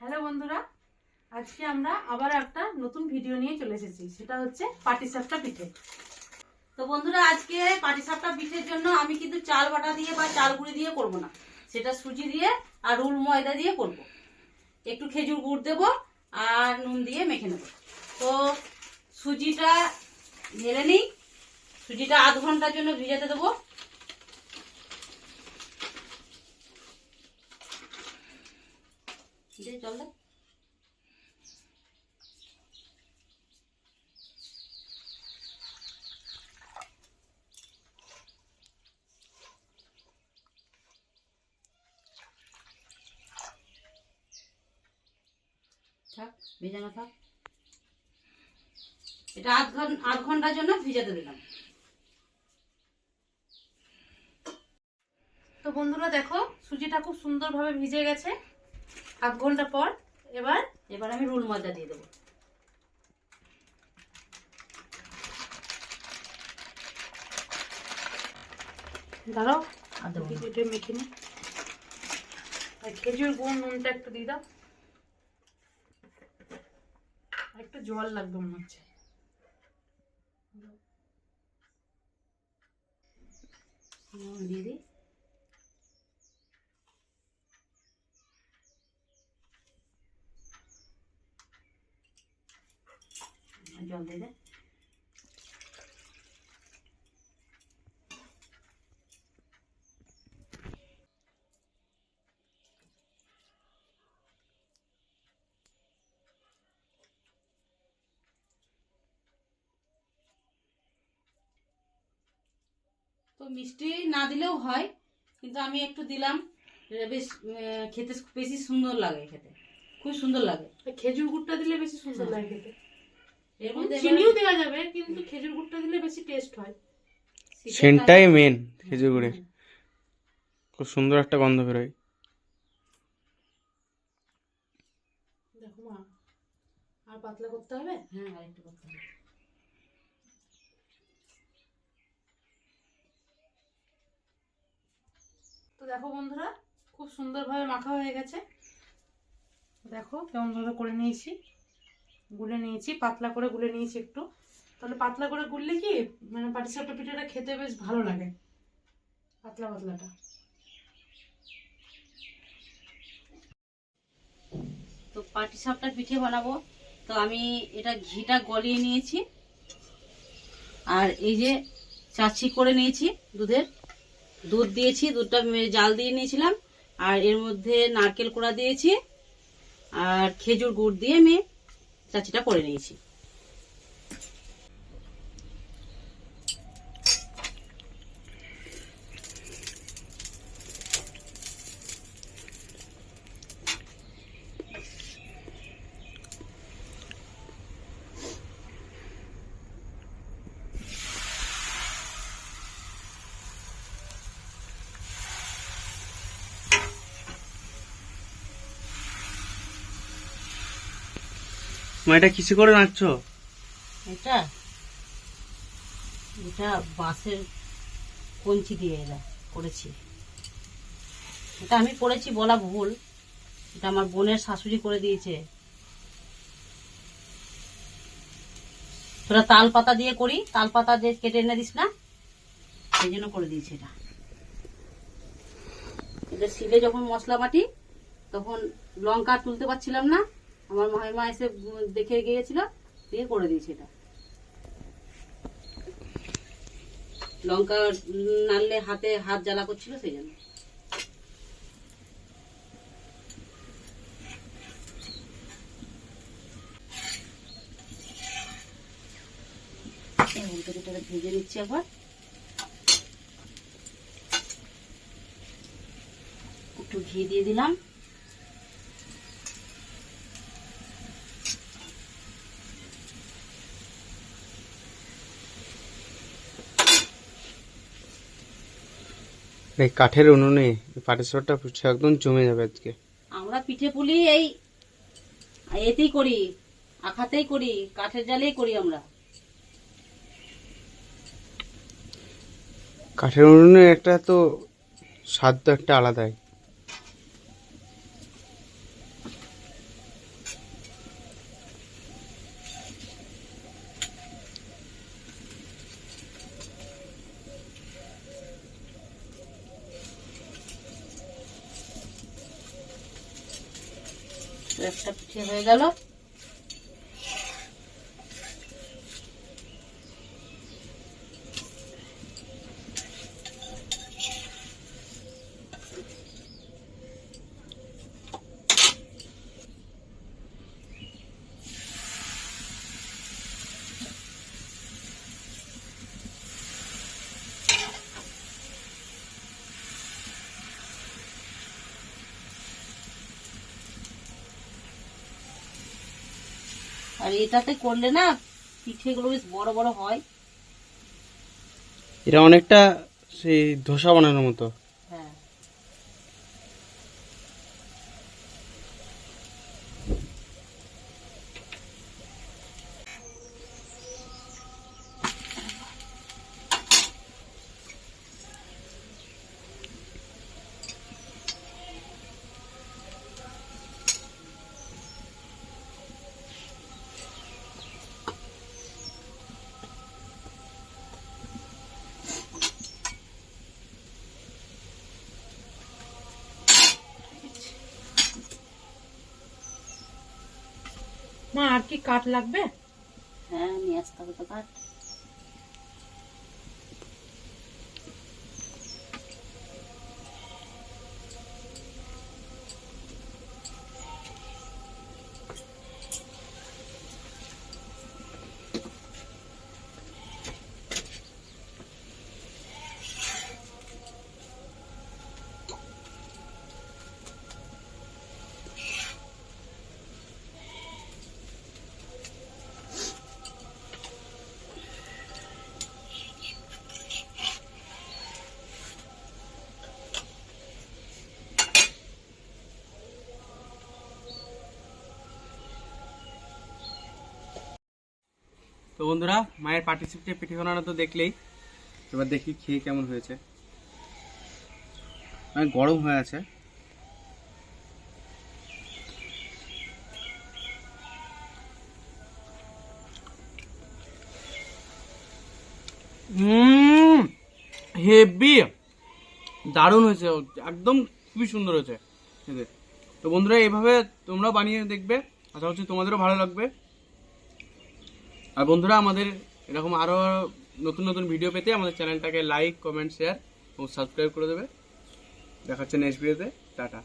Hello বন্ধুরা, আজকে আমরা আবার একটা নতুন ভিডিও নিয়ে চলে এসেছি, সেটা হচ্ছে পাটিসাপটা পিঠে। তো বন্ধুরা, আজকে পাটিসাপটা পিঠের জন্য আমি কিন্তু চাল বাটা দিয়ে বা চাল গুঁড়ি দিয়ে করব না। সেটা সুজি দিয়ে আর রুল ময়দা দিয়ে করব। একটু খেজুর গুড় দেবো আর নুন দিয়ে মেখে নেব। তো সুজিটা ঢেলে নিই, সুজিটা আধ ঘণ্টার জন্য ভিজাতে দেবো। দে থাক ভেজানো থাক এটা আধ ঘণ্টা আধ ঘণ্টার জন্য ভিজাতে দিলাম। তো বন্ধুরা দেখো, সুজিটা খুব সুন্দরভাবে ভিজে গেছে। আধ ঘণ্টা পর এবার এবার আমি রুল ময়দা দিয়ে দেবো। দাঁড়াও না। মেখে নি। আর খেজুর গুড় নুনটা একটু দিয়ে দাও। একটু জল লাগবে মনে হচ্ছে। নুন দিয়ে দিই আর জল দিয়ে দে তো মিষ্টি না দিলেও হয় কিন্তু আমি একটু দিলাম। বেশ আহ, খেতে বেশি সুন্দর লাগে খেতে। খুব সুন্দর লাগে। খেজুর গুড়টা দিলে বেশি সুন্দর লাগে খেতে। এর মধ্যে চিনিও দেওয়া যাবে কিন্তু খেজুর গুড়টা দিলে বেশি টেস্ট হয়। সেন্টটাই মেন খেজুর গুড়ের। খুব সুন্দর একটা গন্ধ বেরোয়। দেখো মা আর পাতলা করতে হবে? হ্যাঁ আর একটু করতে হবে। তো দেখো বন্ধুরা খুব সুন্দরভাবে মাখা হয়ে গেছে। দেখো কেমনভাবে করে নিয়েছি। গুলে নিয়েছি, পাতলা করে গুলে নিয়েছি একটু। তাহলে পাতলা করে গুললে কি মানে পাটিসাপটা পিঠাটা খেতে বেশ ভালো লাগে, পাতলা পাতলাটা। তো পাটি সাপটা পিঠে বানাবো। তো আমি এটা ঘিটা গলিয়ে নিয়েছি। আর এই যে চাচি করে নিয়েছি দুধের। দুধ দিয়েছি, দুধটা জাল দিয়ে নিয়েছিলাম। আর এর মধ্যে নারকেল কোড়া দিয়েছি। আর খেজুর গুড় দিয়ে আমি চাচিটা করে নিয়েছি। মা এটা কিছু করে নাচছো? এটা? এটা বাঁশের কঞ্চি দিয়ে এরা করেছি। এটা আমি করেছি বলা ভুল। এটা আমার বোনের শাশুড়ি করে দিয়েছে। তোরা তাল পাতা দিয়ে করি, তাল পাতা দিয়ে কেটে এনে দিস না? সেই জন্য করে দিয়েছে এটা। এটা শিলে যখন মশলা বাটি তখন লঙ্কা তুলতে পারছিলাম না। আমার মাহিমা এসে দেখে গিয়েছিল, দিয়ে করে দিয়েছে এটা। লঙ্কা নাড়লে হাতে হাত জ্বালা করছিল সেই জন্য। ভেজে নিচ্ছি একবার। একটু ঘি দিয়ে দিলাম। এই কাঠের উনুনে পাটের সরটা একদম জমে যাবে আজকে আমরা পিঠে পুলি এই এতেই করি আখাতেই করি কাঠের জালেই করি আমরা কাঠের উনুনে একটা তো স্বাদ তো একটা আলাদাই একটা পিঠে হয়ে গেল। আর এটাতে করলে না পিঠেগুলো বেশ বড় বড় হয়। এটা অনেকটা সেই ধোসা বানানোর মতো হ্যাঁ মা আর কি কাঠ লাগবে হ্যাঁ নিয়ে আসতে হবে তো কাঠ তো বন্ধুরা, মায়ের পার্টিসিপেটে পিঠে বানানো তো দেখলেই। এবার দেখি খেয়ে কেমন হয়েছে। অনেক গরম হয়ে আছে। হেভি দারুণ হয়েছে, একদম খুবই সুন্দর হয়েছে। তো বন্ধুরা এইভাবে তোমরা বানিয়ে দেখবে। আশা করছি তোমাদেরও ভালো লাগবে। আর বন্ধুরা, আমাদের এরকম আরও নতুন নতুন ভিডিও পেতে আমাদের চ্যানেলটাকে লাইক কমেন্ট শেয়ার এবং সাবস্ক্রাইব করে দেবে। দেখাচ্ছে নেক্সট ভিডিওতে টাটা।